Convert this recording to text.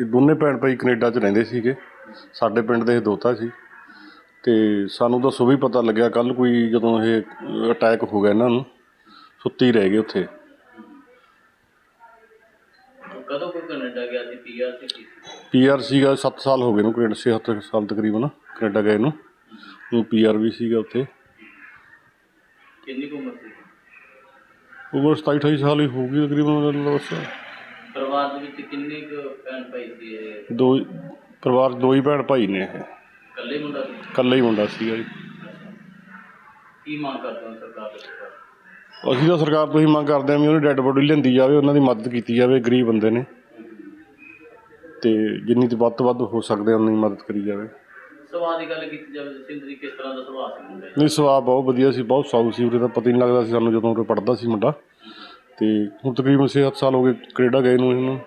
ਇਹ ਦੋਨੇ ਭੈਣ ਭਾਈ ਕੈਨੇਡਾ 'ਚ ਰਹਿੰਦੇ ਸੀਗੇ। ਸਾਡੇ ਪਿੰਡ ਦੇ ਇਹ ਦੋਤਾ ਸੀ। ਤੇ ਸਾਨੂੰ ਤਾਂ ਸੁਬਹ ਹੀ ਪਤਾ ਲੱਗਿਆ ਕੱਲ ਕੋਈ ਜਦੋਂ ਇਹ ਅਟੈਕ ਹੋ ਗਿਆ ਇਹਨਾਂ ਨੂੰ ਸੁੱਤੇ ਹੀ ਰਹਿ ਗਏ ਉੱਥੇ। ਕਦੋਂ ਕੋਈ ਕੈਨੇਡਾ ਗਿਆ ਸੀ? ਪੀਆਰ ਸੀ ਕੀ? ਸੀ ਪੀਆਰ ਸੀਗਾ 7 ਸਾਲ ਹੋ ਗਏ ਨੂੰ ਕੈਨੇਡਾ 6 ਸਾਲ ਤਕਰੀਬਨ ਕੈਨੇਡਾ ਗਏ ਨੂੰ। ਉਹ ਪੀਆਰ ਵੀ ਸੀਗਾ ਉੱਥੇ। ਕਿੰਨੀ ਕੁ ਉਮਰ ਸੀ? ਉਮਰ 27 28 ਸਾਲ ਹੀ ਹੋਊਗੀ ਤਕਰੀਬਨ ਮਤਲਬ ਬਸ। ਪਰਿਵਾਰ ਦੇ ਵਿੱਚ ਕਿੰਨੇ ਕੁ ਭੈਣ ਭਾਈ ਸੀ ਇਹ? ਦੋ ਪਰਿਵਾਰ 'ਚ ਦੋ ਹੀ ਭੈਣ ਭਾਈ ਨੇ ਇਹ। ਇਕੱਲੇ ਮੁੰਡਾ ਸੀ? ਇਕੱਲਾ ਹੀ ਮੁੰਡਾ ਸੀਗਾ ਜੀ। ਕੀ ਮੰਗ ਕਰਦੇ ਹੋ ਸਰਕਾਰ ਦੇ ਕੋਲ ਅਸੀਂ ਤਾਂ ਸਰਕਾਰ ਤੋਂ ਹੀ ਮੰਗ ਕਰਦੇ ਹਾਂ ਵੀ ਉਹਦੀ ਡੈੱਡ ਬੋਡੀ ਲੈਂਦੀ ਜਾਵੇ ਉਹਨਾਂ ਦੀ ਮਦਦ ਕੀਤੀ ਜਾਵੇ ਗਰੀਬ ਬੰਦੇ ਨੇ। ਤੇ ਜਿੰਨੀ ਤੋਂ ਵੱਧ ਤੋਂ ਵੱਧ ਹੋ ਸਕਦੇ ਉਨੀ ਮਦਦ ਕਰੀ ਜਾਵੇ। ਸੁਭਾਅ ਦੀ ਗੱਲ ਕੀਤੀ ਜਾਵੇ ਜਸਿੰਦਰ ਜੀ ਕਿਸ ਤਰ੍ਹਾਂ ਦਾ ਸੁਭਾਅ ਸੀ ਮੁੰਡੇ ਦਾ? ਨਹੀਂ ਸੁਭਾਅ ਬਹੁਤ ਵਧੀਆ ਸੀ ਬਹੁਤ ਸਾਊ ਸੀ ਉਰੇ ਤਾਂ। ਪਤਾ ਹੀ ਨਹੀਂ ਲੱਗਦਾ ਸੀ ਸਾਨੂੰ ਜਦੋਂ ਉਰੇ ਪੜਦਾ ਸੀ ਮੁੰਡਾ। ਤੇ ਹੁਣ ਤਕਰੀਬਨ 6-7 ਸਾਲ ਹੋ ਗਏ ਕੈਨੇਡਾ ਗਏ ਨੂੰ ਇਹਨੂੰ।